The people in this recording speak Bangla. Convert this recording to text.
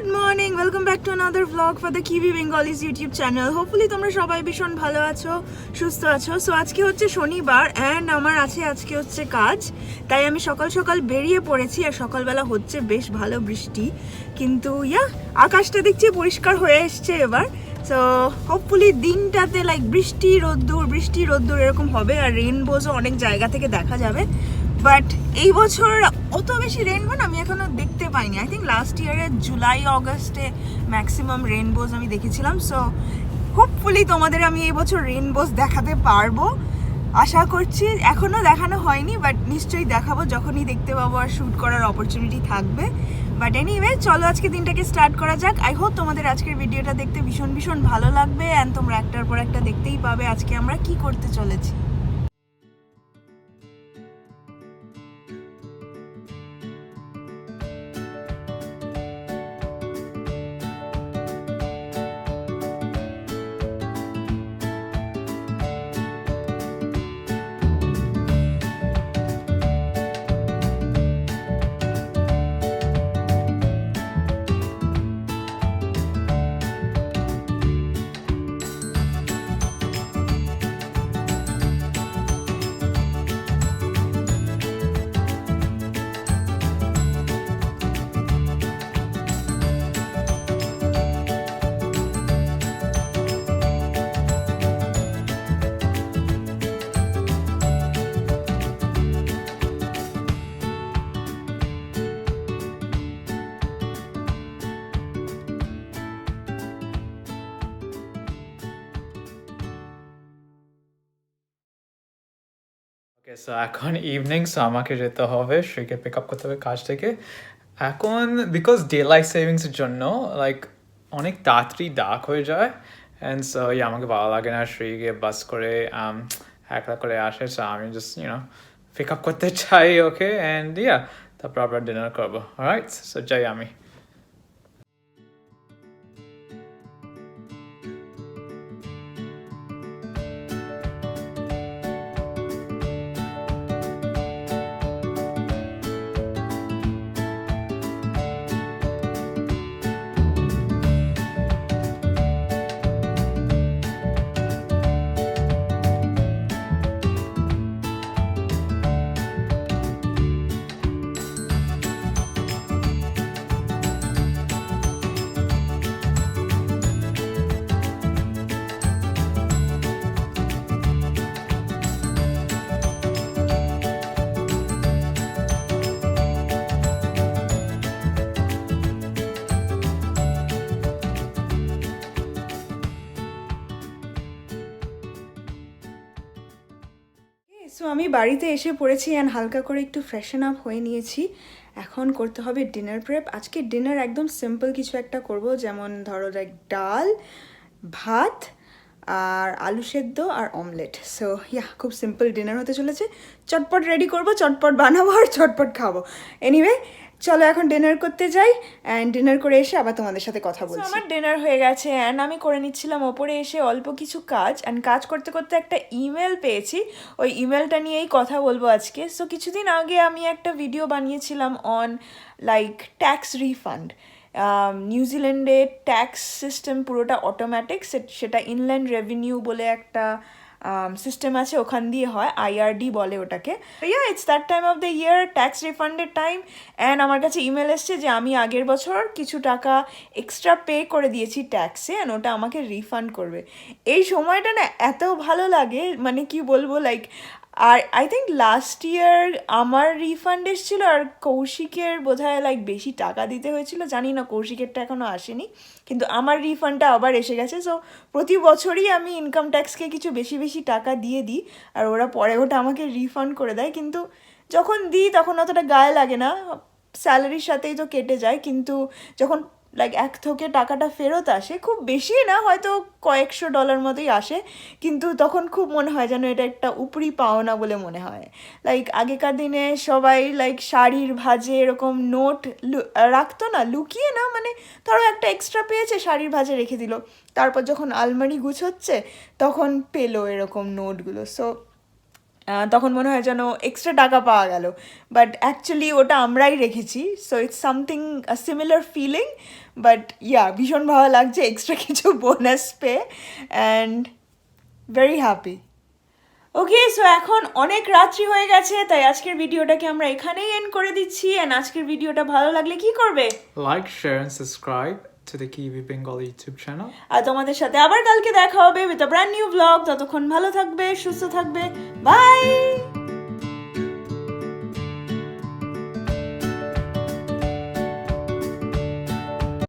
Good morning welcome back to another blog for the Kiwi Bengalis YouTube channel hopefully তোমরা সবাই ভীষণ ভালো আছো, সুস্থ আছো। সো আজকে হচ্ছে শনিবার অ্যান্ড আমার আছে আজকে হচ্ছে কাজ। তাই আমি সকাল সকাল বেরিয়ে পড়েছি আর সকালবেলা হচ্ছে বেশ ভালো বৃষ্টি। কিন্তু ইয়া আকাশটা দেখছি পরিষ্কার হয়ে এসছে এবার। সো হোপফুলি দিনটাতে লাইক বৃষ্টি, রোদ্দুর বৃষ্টি, রোদ্দুর এরকম হবে। আর রেনবোজও অনেক জায়গা থেকে দেখা যাবে। বাট এই বছর অত বেশি রেনবো না, আমি এখনও দেখতে পাইনি। আই থিঙ্ক লাস্ট ইয়ারের জুলাই অগস্টে ম্যাক্সিমাম রেনবোজ আমি দেখেছিলাম। সো হোপফুলি তোমাদের আমি এই বছর রেনবোজ দেখাতে পারব। আশা করছি এখনও দেখানো হয়নি বাট নিশ্চয়ই দেখাবো। যখনই দেখতে পাবো আর শ্যুট করার অপরচুনিটি থাকবে। বাট এনিওয়ে চলো আজকে দিনটাকে স্টার্ট করা যাক। আই হোপ তোমাদের আজকের ভিডিওটা দেখতে ভীষণ ভীষণ ভালো লাগবে। অ্যান্ড তোমরা একটার পর একটা দেখতেই পাবে আজকে আমরা কি করতে চলেছি। এখন ইভিনিং সো আমাকে যেতে হবে শ্রীকে পিক আপ করতে হবে কাজ থেকে। এখন বিকজ ডে লাইফ সেভিংসের জন্য লাইক অনেক তাড়াতাড়ি ডাক হয়ে যায় অ্যান্ড সো ইয়ে আমাকে ভালো লাগে না শ্রীকে বাস করে um, একলা করে আসে সো আমি জাস্ট ইউনো পিক আপ করতে চাই ওকে অ্যান্ড ইয়া তারপর আবার ডিনার করব রাইট সো যাই আমি। সো আমি বাড়িতে এসে পড়েছি অ্যান্ড হালকা করে একটু ফ্রেশন আপ হয়ে নিয়েছি। এখন করতে হবে ডিনার প্রেপ আজকে ডিনার একদম সিম্পল কিছু একটা করব, যেমন ধরো লাইক ডাল, ভাত, আর আলু সেদ্ধ আর অমলেট সো ইয়া খুব সিম্পল ডিনার হতে চলেছে। চটপট রেডি করব, চটপট বানাবো আর চটপট খাব। এনিওয়ে চলো এখন ডিনার করতে যাই অ্যান্ড ডিনার করে এসে আবার তোমাদের সাথে কথা বলছি। আমার ডিনার হয়ে গেছে অ্যান্ড আমি করে নিচ্ছিলাম ওপরে এসে অল্প কিছু কাজ অ্যান্ড কাজ করতে করতে একটা ইমেল পেয়েছি। ওই ইমেলটা নিয়েই কথা বলব আজকে। সো কিছুদিন আগে আমি একটা ভিডিও বানিয়েছিলাম অন লাইক ট্যাক্স রিফান্ড নিউজিল্যান্ডে ট্যাক্স সিস্টেম পুরোটা অটোমেটিক সেটা ইনল্যান্ড রেভিনিউ বলে একটা সিস্টেম আছে, ওখান দিয়ে হয় আইআরডি বলে ওটাকে। Yeah it's that time of the year tax রিফান্ডের time and আমার কাছে ইমেল এসছে যে আমি আগের বছর কিছু টাকা এক্সট্রা পে করে দিয়েছি ট্যাক্সে অ্যান্ড ওটা আমাকে রিফান্ড করবে। এই সময়টা না এত ভালো লাগে মানে কি বলব লাইক আর আই থিঙ্ক লাস্ট ইয়ার আমার রিফান্ড এসেছিল আর কৌশিকের বোধহয় লাইক বেশি টাকা দিতে হয়েছিল। জানি না, কৌশিকেরটা এখনও আসেনি। কিন্তু আমার রিফান্ডটা আবার এসে গেছে। সো প্রতি বছরই আমি ইনকাম ট্যাক্সকে কিছু বেশি বেশি টাকা দিয়ে দিই আর ওরা পরে ওটা আমাকে রিফান্ড করে দেয়। কিন্তু যখন দিই তখন অতটা গায়ে লাগে না। স্যালারির সাথেই তো কেটে যায়। কিন্তু যখন লাইক এক থোকে টাকাটা ফেরত আসে, খুব বেশি না, হয়তো কয়েকশো ডলার মতোই আসে, কিন্তু তখন খুব মনে হয় যেন এটা একটা উপরি পাওনা বলে মনে হয়। লাইক আগেকার দিনে সবাই লাইক শাড়ির ভাজে এরকম নোট রাখতো না, লুকিয়ে না মানে ধরো একটা এক্সট্রা পেয়েছে, শাড়ির ভাজে রেখে দিল। তারপর যখন আলমারি গুছোচ্ছে, তখন পেল এরকম নোটগুলো। সো তখন মনে হয় যেন এক্সট্রা টাকা পাওয়া গেল। বাট অ্যাকচুয়ালি ওটা আমরাই রেখেছি। So it's something similar feeling but yeah ভীষণ ভালো লাগছে এক্সট্রা কিছু বোনাস পেয়ে। And very happy okay so এখন অনেক রাত্রি হয়ে গেছে, তাই আজকের ভিডিওটাকে আমরা এখানেই এন্ড করে দিচ্ছি। অ্যান্ড আজকের ভিডিওটা ভালো লাগলে কি করবে? Like and subscribe to the Kiwi Bengal YouTube channel. আর তোমাদের সাথে আবার কালকে দেখা হবে with a brand new blog ততক্ষণ ভালো থাকবে, সুস্থ থাকবে। বাই